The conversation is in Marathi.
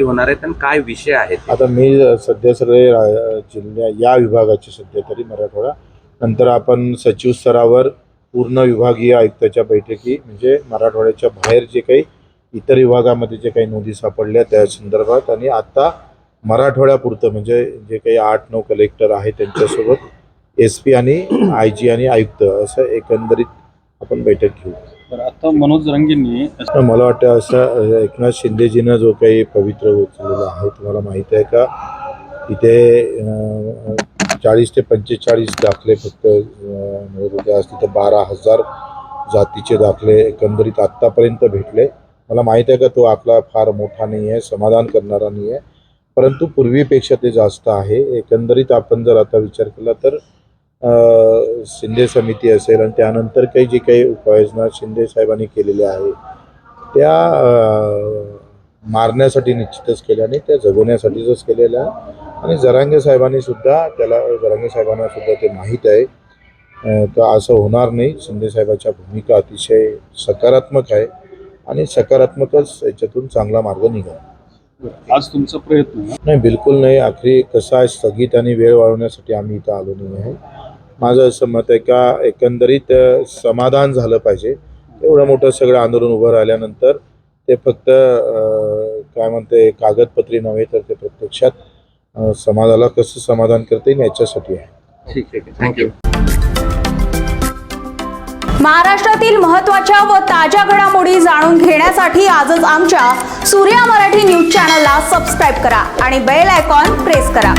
होणार आहेत आणि काय विषय आहेत आता मी सध्या सगळे रा- जिल्ह्या या विभागाची सध्या तरी मराठवाडा. नंतर आपण सचिव स्तरावर पूर्ण विभागीय आयुक्ताच्या बैठकी म्हणजे मराठवाड्याच्या बाहेर जे काही इतर विभागामध्ये जे काही नोंदी सापडल्या त्या संदर्भात आणि आता मराठवाड्यापुरतं म्हणजे जे काही आठ नऊ कलेक्टर आहे त्यांच्यासोबत एस पी आणि आय जी आणि आयुक्त असं एकंदरीत आपण बैठक घेऊ. तर आता मनोज रंगेंनी मला वाटतं असं एकनाथ शिंदेजीनं जो काही पवित्र उचललेला आहे तुम्हाला माहीत आहे का? इथे चाळीस ते पंचेचाळीस दाखले फक्त अ, मिळत होते आज तिथं बारा हजार जातीचे दाखले एकंदरीत आत्तापर्यंत भेटले. मला माहीत आहे का तो आकडा फार मोठा नाही आहे समाधान करणारा नाही आहे. परंतु पूर्वीपेक्षा ते जास्त आहे. एकंदरीत आपण जर आता विचार केला तर शिंदे समिती असेल आणि त्यानंतर काही जी काही उपाययोजना शिंदे साहेबांनी केलेल्या आहे त्या मारण्यासाठी निश्चितच केल्या नाही त्या जगवण्यासाठीच केलेल्या. आणि जरांगे साहेबांनी सुद्धा त्याला जरांगे साहेबांना सुद्धा ते माहीत आहे. तर असं होणार नाही. शिंदे साहेबाच्या भूमिका अतिशय सकारात्मक आहे आणि सकारात्मकच याच्यातून चांगला मार्ग निघाला. आज तुमचा प्रयत्न. नाही बिलकुल नाही. आखरी कसं आहे स्थगित आणि वेळ वाढवण्यासाठी आम्ही इथं आलो नाही आहे. माझं असं मत आहे का एकंदरीत समाधान झालं पाहिजे. एवढं मोठं सगळं आंदोलन उभं राहिल्यानंतर ते फक्त काय म्हणते कागदपत्री नव्हे तर ते प्रत्यक्षात समाजाला कसं समाधान करता येईल याच्यासाठी आहे. ठीक आहे थँक्यू महाराष्ट्रातील महत्त्वाच्या व ताज्या घडामोडी जाणून घेण्यासाठी आजच आमच्या सूर्या मराठी न्यूज चॅनलला सबस्क्राईब करा आणि बेल आयकॉन प्रेस करा.